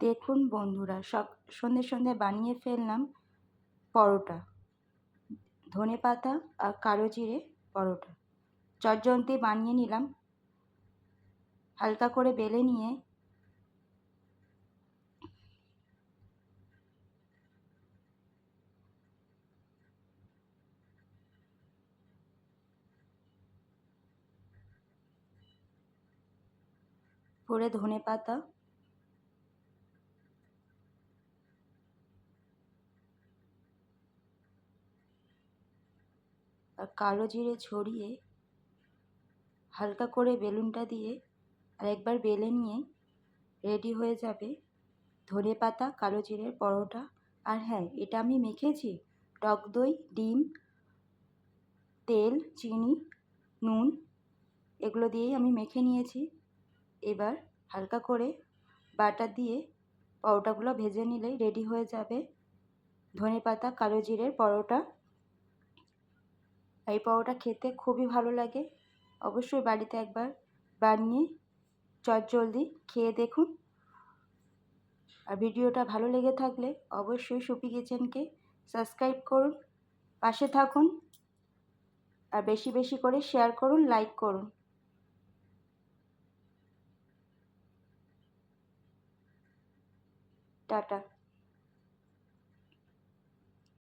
দেখুন বন্ধুরা সব সন্ধে সন্ধে বানিয়ে ফেললাম পরোটা। ধনে পাতা আর কালো জিরে পরোটা। চটজলদি বানিয়ে নিলাম। হালকা করে বেলে নিয়ে করে ধনে পাতা আর কালো জিরে ছড়িয়ে হালকা করে বেলুনটা দিয়ে আর একবার বেলে নিয়ে রেডি হয়ে যাবে ধনে পাতা, কালো জিরের পরোটা। আর হ্যাঁ এটা আমি মেখেছি। টক দই, ডিম, তেল, চিনি, নুন, এগুলো দিয়েই আমি মেখে নিয়েছি। এবার হালকা করে বাটার দিয়ে পরোটাগুলো ভেজে নিলেই রেডি হয়ে যাবে ধনে পাতা, কালো জিরের পরোটা। এই পরোটা খেতে খুবই ভালো লাগে। অবশ্যই বাড়িতে একবার বানিয়ে চটজলদি খেয়ে দেখুন। আর ভিডিওটা ভালো লেগে থাকলে অবশ্যই সুপি কিচেনকে সাবস্ক্রাইব করুন, পাশে থাকুন, আর বেশি বেশি করে শেয়ার করুন, লাইক করুন। টাটা।